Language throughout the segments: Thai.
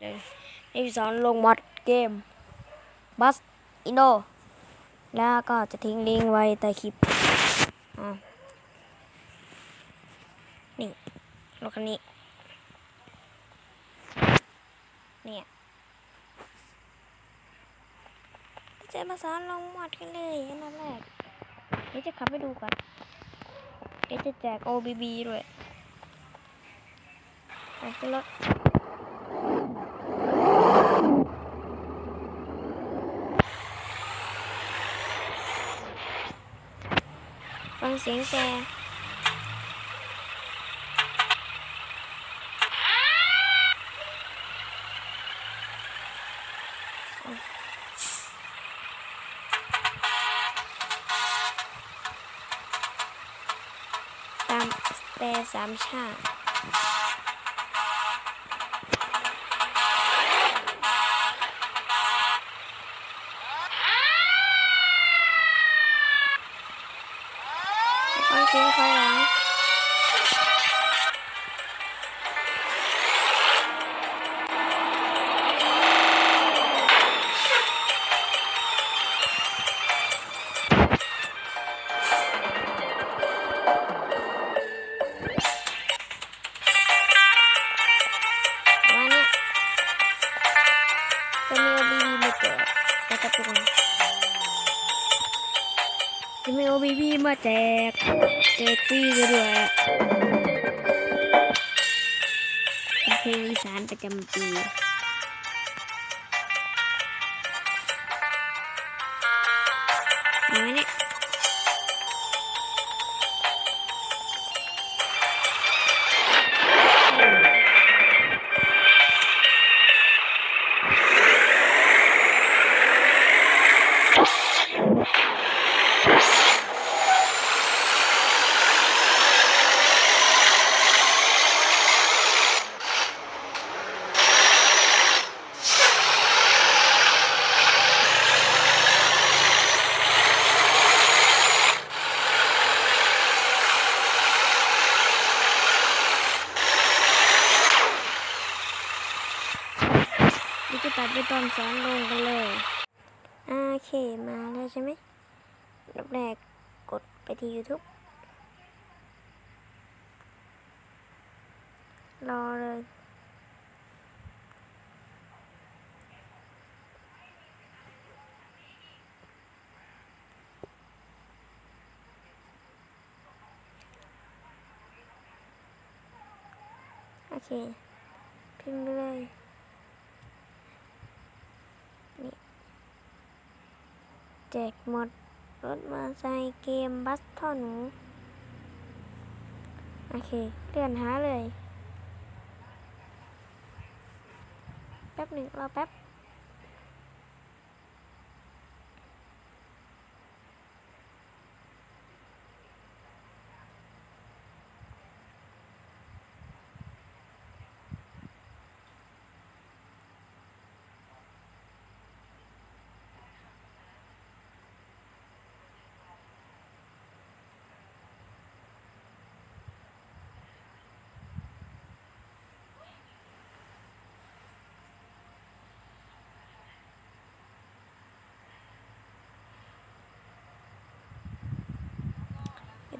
เลยนี่สอนลงมอดเกมบัสอินโดแล้วก็จะทิ้งลิงก์ไว้ใต้คลิปอ่านี่รถคันนี้ เนี่ยจะมาสอนลงมอดกันเลยอันนั้นแรกเดี๋ยวจะขับไปดูก่อนเดี๋ยวจะแจก OBB ด้วยไปขึ้นรถ ฟังเสียงแกตามแต่สามชาติ ฟังเแจกเจกฟรีเลยด้วยเป็นเพลงอีสานประจำปี ตัดไปตอนสอนลงกันเลยโอเคมาแล้วใช่ไหมอันดับแรกกดไปที่ YouTube รอเลยโอเค พิมพ์ไปเลย นี่ แจกหมด รถมาใส่เกมบัสท่อหนู โอเค เลื่อนหาเลย แป๊บหนึ่งรอแป๊บ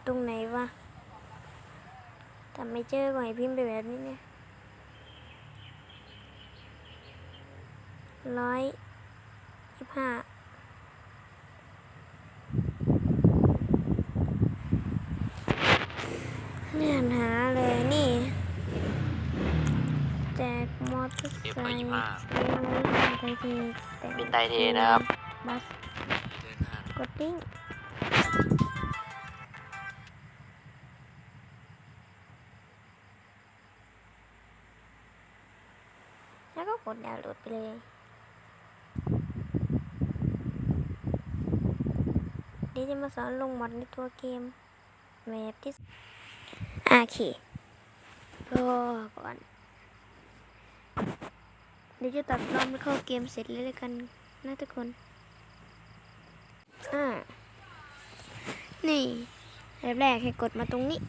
ตรงไหนวะถ้าไม่เจอก็ให้พิมพ์ไปแบบนี้เนี่ยร้อยยี่สิบห้าเลื่อนหาเลยนี่แจกมอเตอร์ไซค์เอฟร้อยยี่สิบห้าไทยทีแต่เป็นไทยเทนะครับบัสเดินหน้ากดลิง ดดาวน์โหลดไปเลยเดี๋ยวจะมาสอนลงมอดในตัวเกมแบบที่สโอเครอก่อน เดี๋ยวจะตัดตอนไปเข้าเกมเสร็จเลยแล้วกันนะทุกคน อ่า นี่แบบแรกให้กดมาตรงนี้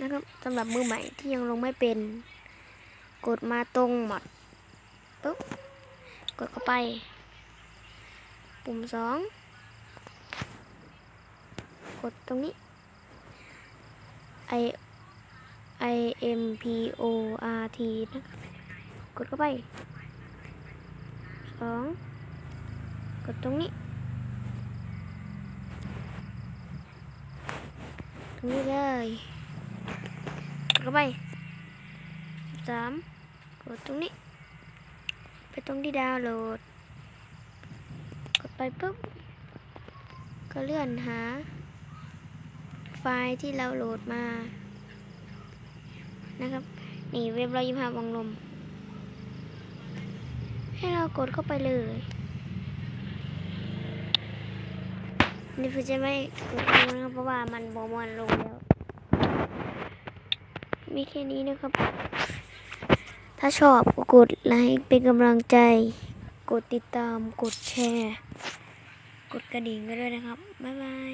นะครับสำหรับมือใหม่ที่ยังลงไม่เป็น กดมาตรงหมดปุ๊บกดเข้าไป ปุ่มสองกดตรงนี้ i i m p o r t นะครับกดเข้าไปสองกดตรงนี้ ตรงนี้เลยกดเข้าไป สามกดตรงนี้ ไปตรงที่ดาวน์โหลด กดไปปุ๊บ ก็เลื่อนหา ไฟล์ที่เราโหลดมา นะครับ นี่เว็บเรายิมหาวังลม ให้เรากดเข้าไปเลย นี่คือจะไม่กดลงนะครับเพราะว่ามันบอมันลงแล้ว มีแค่นี้นะครับ ถ้าชอบก็กดไลค์เป็นกำลังใจ กดติดตาม กดแชร์ กดกระดิ่งก็ด้วยนะครับ บ๊ายบาย